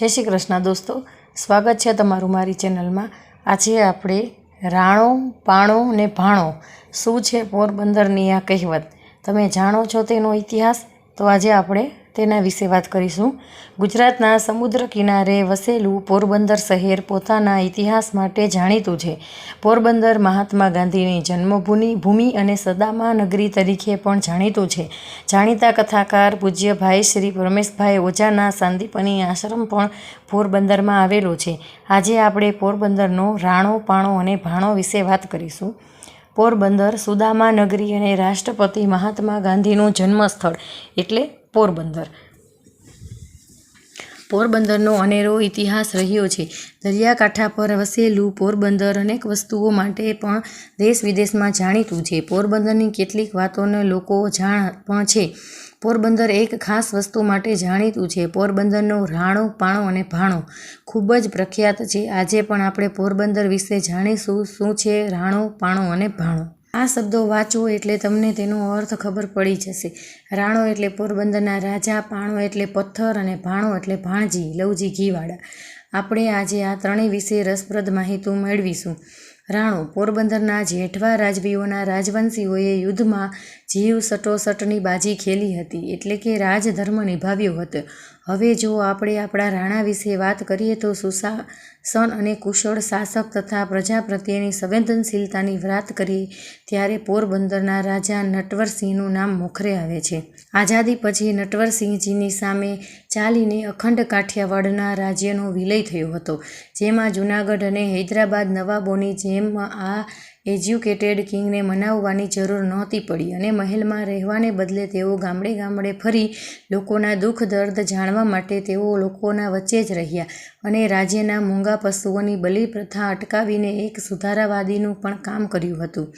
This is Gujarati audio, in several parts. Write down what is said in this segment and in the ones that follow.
જય શ્રી કૃષ્ણ દોસ્તો, સ્વાગત છે તમારું મારી ચેનલમાં. આજે આપણે રાણો, પાણો ને ભાણો શું છે પોરબંદરની આ કહેવત? તમે જાણો છો તેનો ઇતિહાસ? તો આજે આપણે તેના વિશે વાત કરીશું. ગુજરાતના સમુદ્ર કિનારે વસેલું પોરબંદર શહેર પોતાના ઇતિહાસ માટે જાણીતું છે. પોરબંદર મહાત્મા ગાંધીની જન્મભૂમિ, ભૂમિ અને સદામા નગરી તરીકે પણ જાણીતું છે. જાણીતા કથાકાર પૂજ્યભાઈ શ્રી રમેશભાઈ ઓઝાના સાંદીપની આશ્રમ પણ પોરબંદરમાં આવેલો છે. આજે આપણે પોરબંદરનો રાણો, પાણો અને ભાણો વિશે વાત કરીશું. પોરબંદર સુદામા નગરી અને રાષ્ટ્રપતિ મહાત્મા ગાંધીનું જન્મસ્થળ એટલે પોરબંદર. પોરબંદરનો અનેરો ઇતિહાસ રહ્યો છે. દરિયાકાંઠા પર વસેલું પોરબંદર અનેક વસ્તુઓ માટે પણ દેશ વિદેશમાં જાણીતું છે. પોરબંદરની કેટલીક વાતોને લોકો જાણ પણ છે. પોરબંદર એક ખાસ વસ્તુ માટે જાણીતું છે. પોરબંદરનો રાણો, પાણો અને ભાણો ખૂબ જ પ્રખ્યાત છે. આજે પણ આપણે પોરબંદર વિશે જાણીશું. શું છે રાણો, પાણો અને ભાણો? આ શબ્દો વાંચો એટલે તમને તેનો અર્થ ખબર પડી જશે. રાણો એટલે પોરબંદરના રાજા, પાણો એટલે પથ્થર અને ભાણો એટલે ભાણજી, લવજી ઘીવાળા આપણે આજે આ ત્રણેય વિશે રસપ્રદ માહિતી મેળવીશું. રાણો, પોરબંદરના જેઠવા રાજવીઓના રાજવંશીઓએ યુદ્ધમાં જીવ સટોસટની બાજી ખેલી હતી એટલે કે રાજધર્મ નિભાવ્યો હતો. હવે જો આપણે આપણા રાણા વિશે વાત કરીએ તો સુશાસન અને કુશળ શાસક તથા પ્રજા પ્રત્યેની સંવેદનશીલતાની વાત કરીએ ત્યારે પોરબંદરના રાજા નટવરસિંહનું નામ મોખરે આવે છે. આઝાદી પછી નટવરસિંહજીની સામે ચાલીને અખંડ કાઠિયાવાડના રાજ્યનો વિલય થયો હતો, જેમાં જૂનાગઢ અને હૈદરાબાદ નવાબોની જેમ આ એજ્યુકેટેડ કિંગને મનાવવાની જરૂર નહોતી પડી અને મહેલમાં રહેવાને બદલે તેઓ ગામડે ગામડે ફરી લોકોના દુઃખ, દર્દ જાણવા માટે તેઓ લોકોના વચ્ચે જ રહ્યા અને રાજ્યના મૂંગા પશુઓની બલિ પ્રથા અટકાવીને એક સુધારાવાદીનું પણ કામ કર્યું હતું.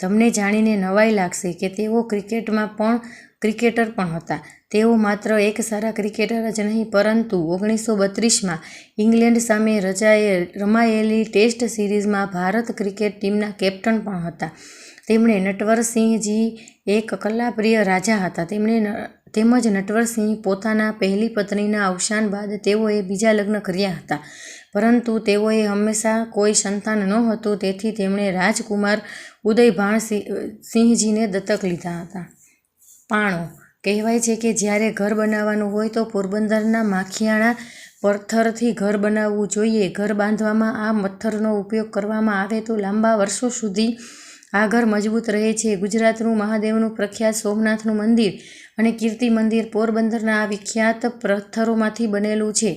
તમને જાણીને નવાઈ લાગશે કે તેઓ ક્રિકેટમાં પણ ક્રિકેટર પણ હતા. તેઓ માત્ર એક સારા ક્રિકેટર જ નહીં, પરંતુ ઓગણીસો બત્રીસમાં ઇંગ્લેન્ડ સામે રચાયે રમાયેલી ટેસ્ટ સિરીઝમાં ભારત ક્રિકેટ ટીમના કેપ્ટન પણ હતા. તેમણે નટવરસિંહજી એક કલાપ્રિય રાજા હતા. તેમણે તેમજ નટવરસિંહ પોતાના પહેલી પત્નીના અવસાન બાદ તેઓએ બીજા લગ્ન કર્યા હતા. પરંતુ તેઓએ હંમેશા કોઈ સંતાન નહોતું તેથી તેમણે રાજકુમાર ઉદયભાણ સિંહજીને દત્તક લીધા હતા. પાણો. કહેવાય છે કે જ્યારે ઘર બનાવવાનું હોય તો પોરબંદરના માખિયાણા પથ્થરથી ઘર બનાવવું જોઈએ. ઘર બાંધવામાં આ પથ્થરનો ઉપયોગ કરવામાં આવે તો લાંબા વર્ષો સુધી આ ઘર મજબૂત રહે છે. ગુજરાતનું મહાદેવનું પ્રખ્યાત સોમનાથનું મંદિર અને કીર્તિ મંદિર પોરબંદરના આ વિખ્યાત પથ્થરોમાંથી બનેલું છે.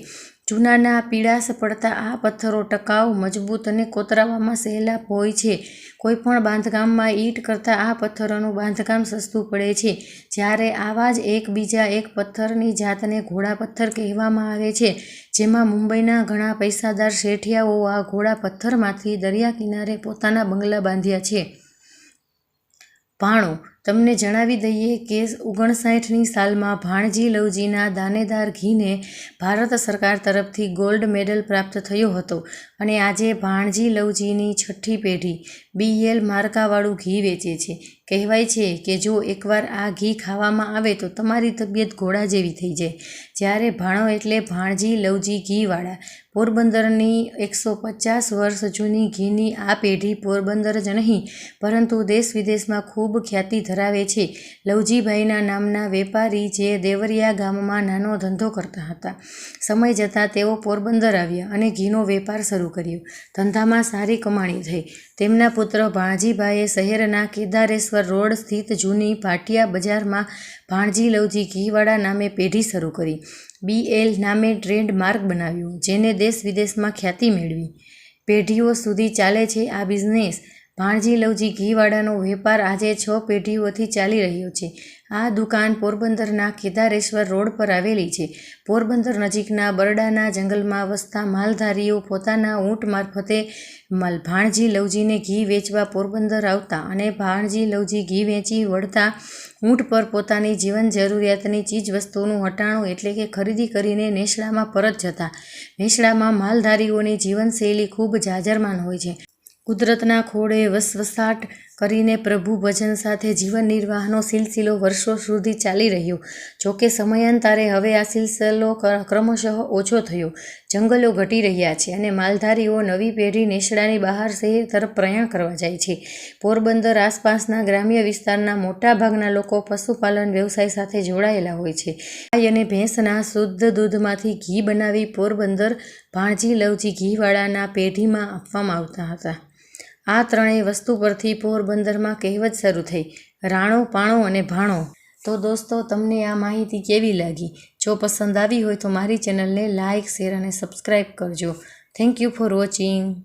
જૂનાના પીળાશ પડતા આ પથ્થરો ટકાઉ, મજબૂત અને કોતરાવામાં સહેલા હોય છે. કોઈપણ બાંધકામમાં ઈંટ કરતાં આ પથ્થરોનું બાંધકામ સસ્તું પડે છે. જ્યારે આવા જ એક બીજા એક પથ્થરની જાતને ઘોડા પથ્થર કહેવામાં આવે છે, જેમાં મુંબઈના ઘણા પૈસાદાર શેઠિયાઓ આ ઘોડા પથ્થરમાંથી દરિયા કિનારે પોતાના બંગલા બાંધ્યા છે. ભાણો તમને જણાવી દઈએ કે ઓગણસાઠની સાલમાં ભાણજી લવજીના દાનેદાર ઘીને ભારત સરકાર તરફથી ગોલ્ડ મેડલ પ્રાપ્ત થયો હતો અને આજે ભાણજી લવજીની છઠ્ઠી પેઢી બીએલ માર્કાવાળું ઘી વેચે છે. કહેવાય છે કે જો એકવાર આ ઘી ખાવામાં આવે તો તમારી તબિયત ઘોડા જેવી થઈ જાય. જ્યારે ભાણો એટલે ભાણજી, લવજી, ઘીવાળા. પોરબંદરની એકસો પચાસ વર્ષ જૂની ઘીની આ પેઢી પોરબંદર જ નહીં, પરંતુ દેશ વિદેશમાં ખૂબ ખ્યાતિ ધરાવે છે. લવજીભાઈના નામના વેપારી જે દેવરિયા ગામમાં નાનો ધંધો કરતા હતા. સમય જતાં તેઓ પોરબંદર આવ્યા અને ઘીનો વેપાર શરૂ કર્યો. ધંધામાં સારી કમાણી થઈ. તેમના પુત્ર ભાણજીભાઈએ શહેરના કેદારેશ્વર રોડ સ્થિત જૂની ભાટિયા બજારમાં ભાણજી લવજી ઘીવાળા નામે પેઢી શરૂ કરી. બીએલ નામે ટ્રેન્ડ માર્ક બનાવ્યું, જેને દેશ વિદેશમાં ખ્યાતિ મેળવી. પેઢીઓ સુધી ચાલે છે આ બિઝનેસ. ભાણજી લવજી ઘીવાળાનો વેપાર આજે છ પેઢીઓથી ચાલી રહ્યો છે. આ દુકાન પોરબંદરના કેદારેશ્વર રોડ પર આવેલી છે. પોરબંદર નજીકના બરડાના જંગલમાં વસતા માલધારીઓ પોતાના ઊંટ મારફતે ભાણજી લવજીને ઘી વેચવા પોરબંદર આવતા અને ભાણજી લવજી ઘી વેચી વળતા ઊંટ પર પોતાની જીવન જરૂરિયાતની ચીજવસ્તુનું હટાણું એટલે કે ખરીદી કરીને નેસડામાં પરત જતા. નેસડામાં માલધારીઓની જીવનશૈલી ખૂબ જાજરમાન હોય છે. કુદરતના ખોળે વસવસાટ કરીને પ્રભુ ભજન સાથે જીવન નિર્વાહનો સિલસિલો વર્ષો સુધી ચાલી રહ્યો. જોકે સમયાંતરે હવે આ સિલસિલો ક્રમશઃ ઓછો થયો. જંગલો ઘટી રહ્યા છે અને માલધારીઓ નવી પેઢી નેસડાની બહાર શહેર તરફ પ્રયાણ કરવા જાય છે. પોરબંદર આસપાસના ગ્રામ્ય વિસ્તારના મોટા ભાગના લોકો પશુપાલન વ્યવસાય સાથે જોડાયેલા હોય છે. ગાય અને ભેંસના શુદ્ધ દૂધમાંથી ઘી બનાવી પોરબંદર ભાણજી લવજી ઘીવાળાના પેઢીમાં આપવામાં આવતા હતા. આ ત્રણેય વસ્તુ પરથી પોરબંદરમાં કહેવત શરૂ થઈ, રાણો, પાણો અને ભાણો. તો દોસ્તો, તમને આ માહિતી કેવી લાગી? જો પસંદ આવી હોય તો મારી ચેનલને લાઇક, શેર અને સબસ્ક્રાઈબ કરજો. Thank you for watching.